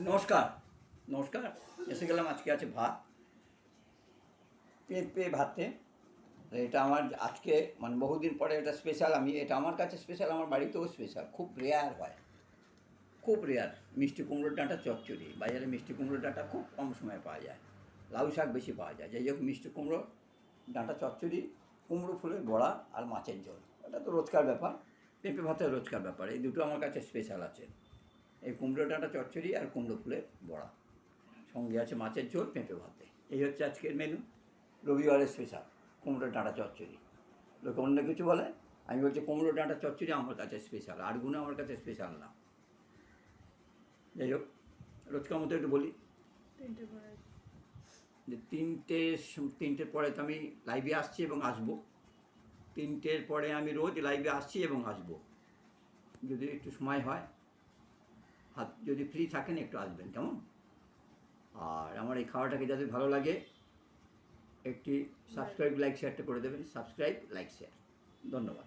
নমস্কার নমস্কার। এসে গেলাম, আজকে আছে ভাত। পেঁপে ভাতে। এটা আমার আজকে মানে বহুদিন পরে এটা স্পেশাল আমি, এটা আমার কাছে স্পেশাল আমার বাড়িতেও স্পেশাল খুব রেয়ার হয়। খুব রেয়ার মিষ্টি কুমড়োর ডাঁটা চচ্চড়ি। বাজারে মিষ্টি কুমড়োর ডাঁটা খুব কম সময়ে পাওয়া যায়। লাউ শাক বেশি পাওয়া যায়। যাই হোক, মিষ্টি কুমড়ো, ডাঁটা চচ্চড়ি, কুমড়ো ফুলের বড়া আর মাছের ঝোল। এটা তো রোজকার ব্যাপার। পেঁপে ভাতের রোজকার ব্যাপার। এই দুটো আমার কাছে স্পেশাল আছে। এই কুমড়ো ডাঁটা চচ্চড়ি আর কুমড়ো ফুলের বড়া। সঙ্গে আছে মাছের ঝোল পেঁপে ভাতে এই হচ্ছে আজকের মেনু রবিবারের স্পেশাল কুমড়ো ডাঁটা চচ্চড়ি। লোকে অন্য কিছু বলে? আমি বলছি কুমড়ো ডাঁটা চচ্চড়ি আমার কাছে স্পেশাল আরগুলো আমার কাছে স্পেশাল না। যাই হোক রোজকার মতো একটু বলি। তিনটে পরে। যে তিনটে তিনটের পরে তো আমি লাইভে আসছি এবং আসব। তিনটের পরে আমি রোজ লাইভে আসছি এবং আসব। যদি একটু সময় হয়। হাত যদি ফ্রি থাকেন একটু আসবেন, কেমন? আর আমার এই খাওয়াটাকে যাদের ভালো লাগে, একটি সাবস্ক্রাইব লাইক শেয়ারটা করে দেবেন। সাবস্ক্রাইব লাইক শেয়ার ধন্যবাদ।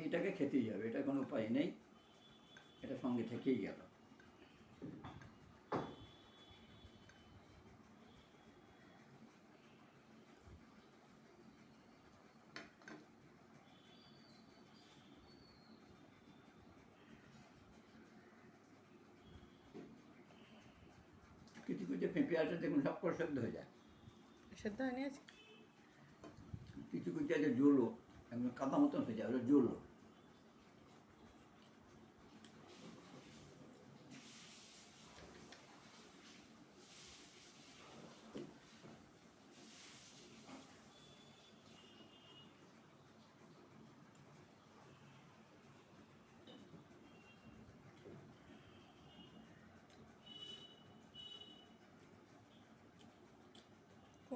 এইটাকে খেতেই হবে, এটা কোনো উপায় নেই। এটা সঙ্গে থেকেই গেল। কিছু কিছু পেঁপে আছে দেখুন সব করে সেদ্ধ হয়ে যায়। সেদ্ধ হয়নি আছে কিছু কিছু আছে জোলো একদম কাদা মতন হয়ে যায় ওটা জোলো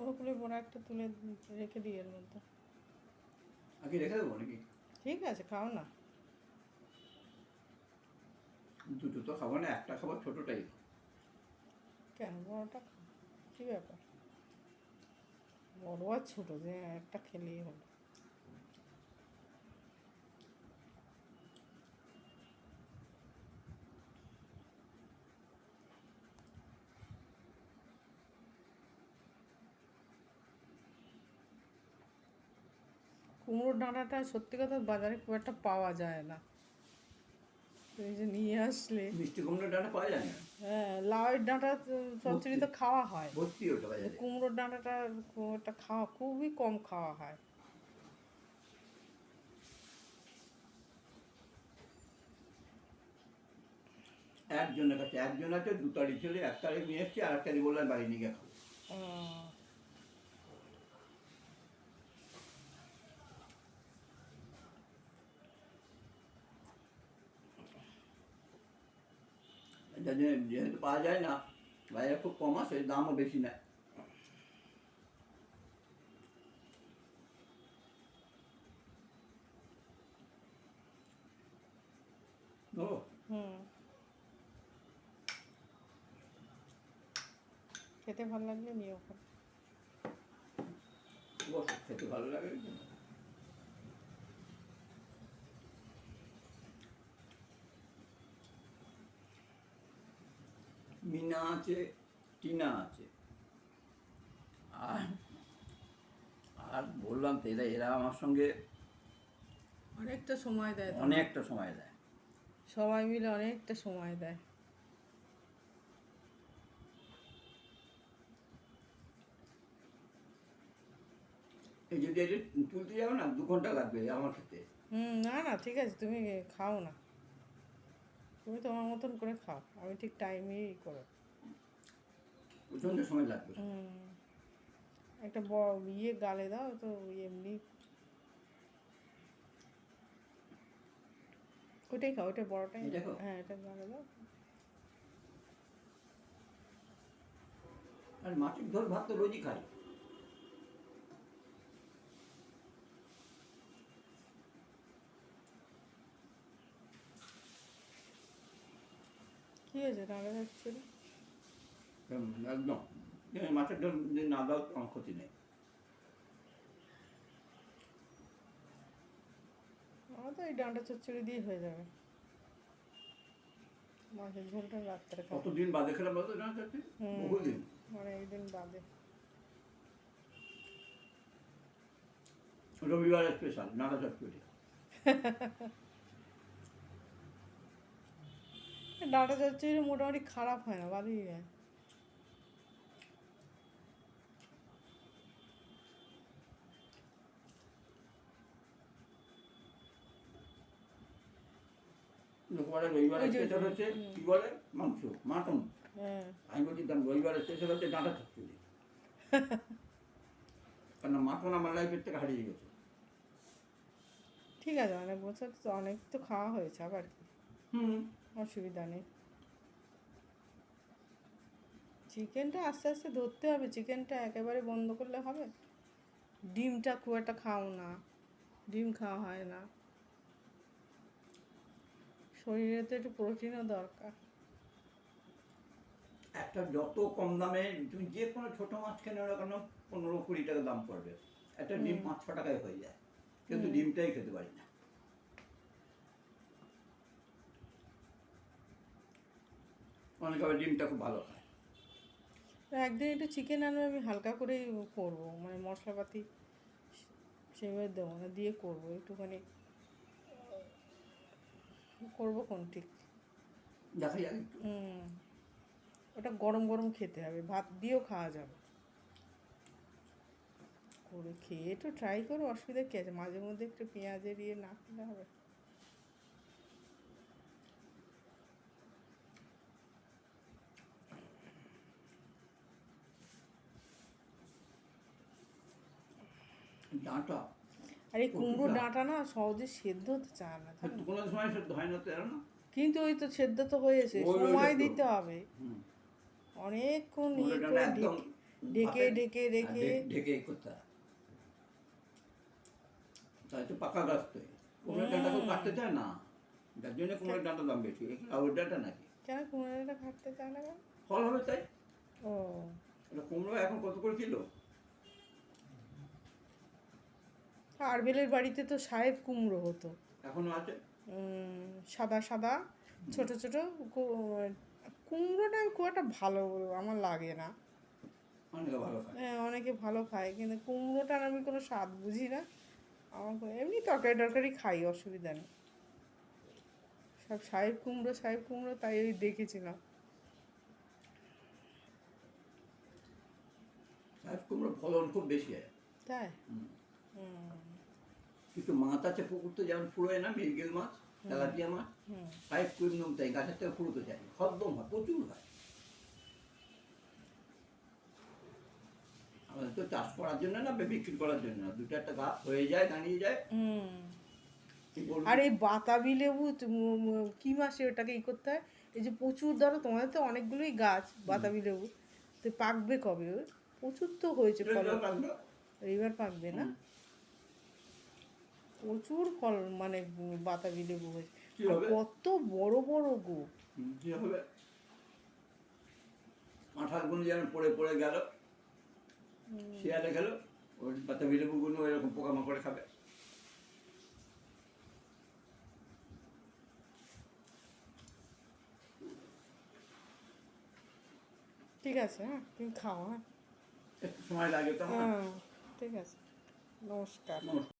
পুরোপুরি বড় একটা তুলে রেখে দিই এর মধ্যে। আগে রেখে দেবো নাকি? ঠিক আছে খাও না। দুটো তো খাব না একটা খাব ছোটোটাই। কেন বড়টা কী ব্যাপার? বড় আর ছোটো যে একটা খেলেই হলো কুমড়োর ডাঁটাটা সত্যি কথা বাজারে খুব একটা পাওয়া যায় না। তুমি যে নিয়ে আসলে। মিষ্টি কুমড়ো ডাঁটা পাওয়া যায় না? হ্যাঁ লাউয়ের ডাঁটা চচ্চড়ি তো খাওয়া হয়। ভর্তি ওটা বাজারে কুমড়োর ডাঁটাটা একটা খাওয়া খুবই কম খাওয়া হয়। একজনের কাছে একজন আছে দু তারিখ ছিল এক তারিখ নিয়ে এসছি আর এক তারিখ বললাম বাড়ি নিয়ে গিয়ে খাব আহ, এটা যে- যেহেতু পাওয়া যায় না বাজারে খুব কম আছে দামও বেশি নেয় ও। হুম। খেতে ভালো লাগলে নিও। ওখানে খেতে ভালো লাগে। মিনা আছে টিনা আছে। আর আর বললাম তো এরা এরা আমার সঙ্গে অনেকটা সময় দেয় অনেকটা সময় দেয়। সবাই মিলে অনেকটা সময় দেয়। এই যদি এটা তুলতে যাও না দু ঘণ্টা লাগবে আমার খেতে। হুম না না ঠিক আছে তুমি খাও না। তুমি তোমার মতন করে খাও আমি ঠিক টাইমেই করো। প্রচণ্ড সময় লাগবে। একটা ইয়ে গালে দাও তো এমনি। ওটাই খাও ওটা বড়টাই হ্যাঁ এটা গালে দাও। আর মাছের ঝোল ভাত তো রোজই খাই। কী হয়েছে যাচ্ছে। একদম। মাছের ঝোল না দাও আমার ক্ষতি নেই। আমার তো এই ডাঁটা চচ্চড়ি দিয়ে হয়ে যাবে। মাছের ঝোলটা রাত্রে কতদিন বাদে খেলাম বলতো চাচ্ছি হুম। বহুদিন। মানে একদিন বাদে। রবিবার স্পেশাল নাড়া চচ্চড়ি। ডাঁটা চচ্চড়ি মোটামুটি খারাপ হয় না ভালোই হয়। রবিবারে ওই যে- স্পেশাল হচ্ছে কি বলে? মাংস মাটন। হ্যাঁ। আমি বলছি রবিবারে স্পেশাল হচ্ছে ডাঁটা চচ্চড়ি। কারণ মাটন আমার লাইফের থেকে হারিয়ে গেছে। ঠিক আছে অনেক বছর তো অনেক তো খাওয়া হয়েছে আবার কি। হুম। অসুবিধা নেই। চিকেনটা আস্তে আস্তে ধরতে হবে চিকেনটা একেবারে বন্ধ করলে হবে। ডিমটা খুব একটা খাও না ডিম খাওয়া হয় না। শরীরে তো একটু প্রোটিনও দরকার। একটা যত কম দামে তুমি যে কোনো ছোট মাছ কেন না কেন পনেরো কুড়ি টাকা দাম পড়বে। একটা ডিম পাঁচ ছ টাকায় হয়ে যায়। কিন্তু ডিমটাই খেতে পারি না। অনেকে আবার ডিমটা খুব ভালো খায়। একদিন একটু চিকেন আনবে আমি হালকা করেই করব মানে মশলাপাতি সেভাবে দেবো না দিয়ে করব একটুখানি করব কোন ঠিক? দেখা যাক হুম ওটা গরম গরম খেতে হবে ভাত দিয়েও খাওয়া যাবে। করে খেয়ে একটু ট্রাই করো অসুবিধা কী আছে? মাঝে মধ্যে একটু পেঁয়াজের ইয়ে না খেলে হবে। ডাঁটা। আর এই কুমড়ো ডাঁটা। না সহজে সেদ্ধ হতে চায় না কোনো সময় সেদ্ধ হয় না তো এরা না? কিন্তু ওই তো সেদ্ধ তো হয়েছে ওই- ওই সময় দিতে হবে। অনেকক্ষণ ইয়ে করে একদম ঢেকে ঢেকে রেখে ঢেকে করতে তাই তো পাকা গাছ তো কুমড়োর ডাঁটা কেউ কাটতে চায় না? যার জন্য কুমড়োর ডাঁটা দাম বেশি। এখানে আউর ডাঁটা নাকি? কেন কুমড়োটা খাটতে চায় না ফল হবে তাই? ও। কুমড়ো এখন কত করে কিলো? আরবেলের বাড়িতে তো সাহেব কুমড়ো হতো। এখনও আছে? সাদা সাদা ছোট ছোট কুমড়োটা আমি খুব একটা ভালো আমার লাগে না। অনেকে ভালো খায়। হ্যাঁ, অনেকে ভালো খায় কিন্তু কুমড়োটার আমি কোনো স্বাদ বুঝি না। আমার এমনি তরকারি টরকারি খাই অসুবিধা নেই। সব সাহেব কুমড়ো সাহেব কুমড়ো তাই ওই দেখেছিলাম। সাহেব কুমড়ো ফলন খুব বেশি হয়। তাই? হুম। মাছ আছে পুকুর তো যেমন ফুরোয় না মৃগেল মাছ তেলাপিয়া মাছ সাহেব কুমড়ো তাই গাছের থেকে ফুরোতে চাই হরদম হয় প্রচুর হয়। আমাদের তো চাষ করার জন্য না বিক্রি করার জন্য না দুটো একটা গাছ হয়ে যায় দাঁড়িয়ে যায়? আর এই বাতাবি লেবু কি মাসে ওটাকে ই করতে হয়? এই যে প্রচুর ধরো তোমাদের তো অনেকগুলোই গাছ বাতাবি লেবু তো পাকবে কবে? প্রচুর তো হয়েছে? এইবার পাকবে। না। প্রচুর ফল মানে বাতাবি লেবু হয়েছে। কত বড় বড় গো। কি হবে? কাঁঠালগুলো যেমন পড়ে পড়ে গেল। শিয়ালে গেল ওই পাতা বিলেবুগুলো এরকম পোকামাকড়ে খাবে। ঠিক আছে হ্যাঁ? তুমি খাও হ্যাঁ? সময় লাগে তো হ্যাঁ ঠিক আছে। নমস্কার। নমস্কার।